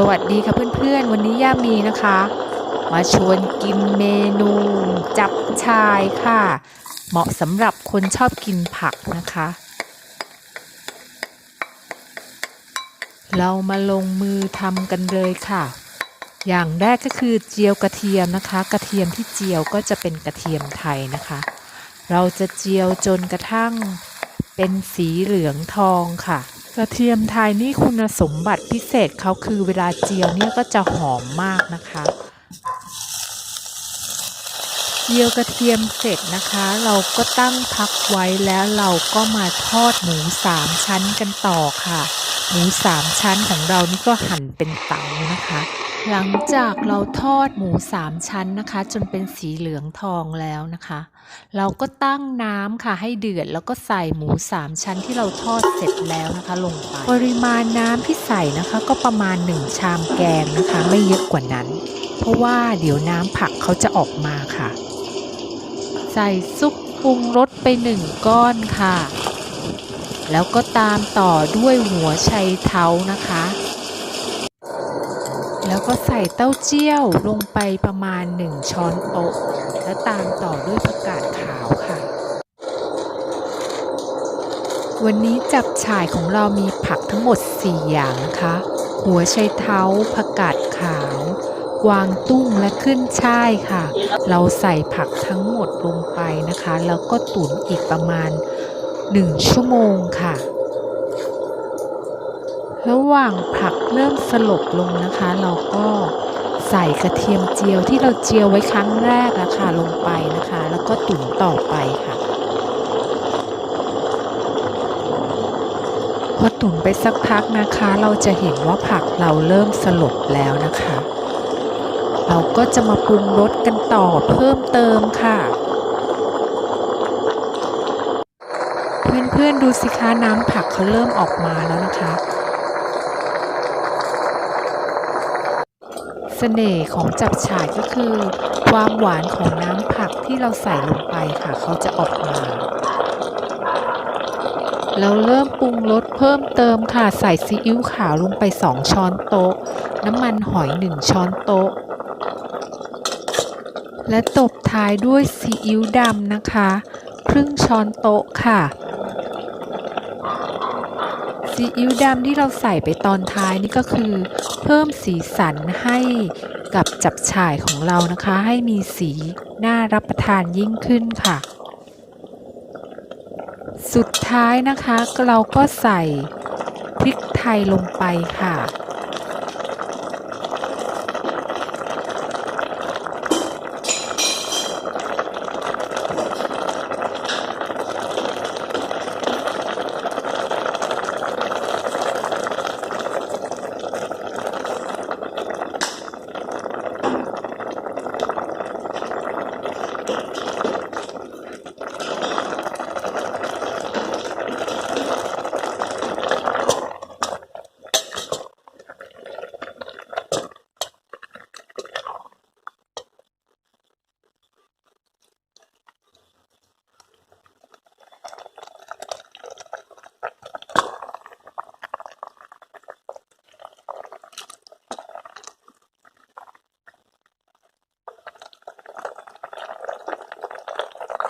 สวัสดีค่ะเพื่อนๆ วันนี้ย่ามีนะคะ มาชวนกินเมนู จับชายค่ะ เหมาะสำหรับคนชอบกินผักนะคะ เรามาลงมือทำกันเลยค่ะ อย่างแรกก็คือเจียวกระเทียมนะคะ กระเทียมที่เจียวก็จะเป็นกระเทียมไทยนะคะ เราจะเจียวจนกระทั่งเป็นสีเหลืองทองค่ะ ระเทียมไทยนี่คุณสมบัติพิเศษเขาคือเวลาเจียวเนี่ยก็จะหอมมากนะคะเจียวกระเทียมเสร็จนะคะ เราก็ตั้งพักไว้แล้วเราก็มาทอดหมูสามชั้นกันต่อค่ะ หมูสามชั้นของเรานี่ก็หั่นเป็นเต๋านะคะ หลังจากเราทอดหมูสามชั้นนะคะ จนเป็นสีเหลืองทองแล้วนะคะ เราก็ตั้งน้ำค่ะให้เดือดแล้วก็ใส่หมูสามชั้นที่เราทอดเสร็จแล้วนะคะ ลงไปปริมาณน้ำที่ใส่นะคะ ก็ประมาณ 1 ชามแกงนะคะ ไม่เยอะกว่านั้น เพราะว่าเดี๋ยวน้ำผักเขาจะออกมาค่ะ ใส่ซุปปรุงรสไปหนึ่งก้อนค่ะ แล้วก็ตามต่อด้วยหัวไชัยเท้านะคะ แล้วก็ใส่เต้าเจี้ยวลงไปประมาณ 1 ช้อนโต๊ะ แล้วตามต่อด้วยผักกาดขาวค่ะ วันนี้จับฉ่ายของเรามีผักทั้งหมด 4 อย่างนะคะ หัวไชเท้าผักกาดขาวกวางตุ้งและขึ้นช่ายค่ะ เราใส่ผักทั้งหมดลงไปนะคะ แล้วก็ตุ๋นอีกประมาณ 1 ชั่วโมงค่ะ ระหว่างผักเริ่มสลบลงนะคะ เราก็ใส่กระเทียมเจียวที่เราเจียวไว้ครั้งแรกอะค่ะลงไปนะคะ แล้วก็ตุ๋นต่อไปค่ะพอตุ๋นไปสักพักนะคะ เราจะเห็นว่าผักเราเริ่มสลบแล้วนะคะ เราก็จะมาปรุงรสกันต่อเพิ่มเติมค่ะ เพื่อนๆดูสิคะน้ำผักเขาเริ่มออกมาแล้วนะคะเสน่ห์ของจับฉ่ายก็คือ ความหวานของน้ำผักที่เราใส่ลงไปค่ะ เขาจะออกมา เราเริ่มปรุงรสเพิ่มเติมค่ะ ใส่ซีอิ๊วขาวลงไป 2 ช้อนโต๊ะ น้ำมันหอย 1 ช้อนโต๊ะ และตบท้ายด้วยซีอิ๊วดำนะคะ ครึ่งช้อนโต๊ะค่ะ ซีอิ๊วดำที่เราใส่ไปตอนท้ายนี่ก็คือ เพิ่มสีสันให้กับจับฉ่ายของเรานะคะ ให้มีสีน่ารับประทานยิ่งขึ้นค่ะ สุดท้ายนะคะเราก็ใส่พริกไทยลงไปค่ะ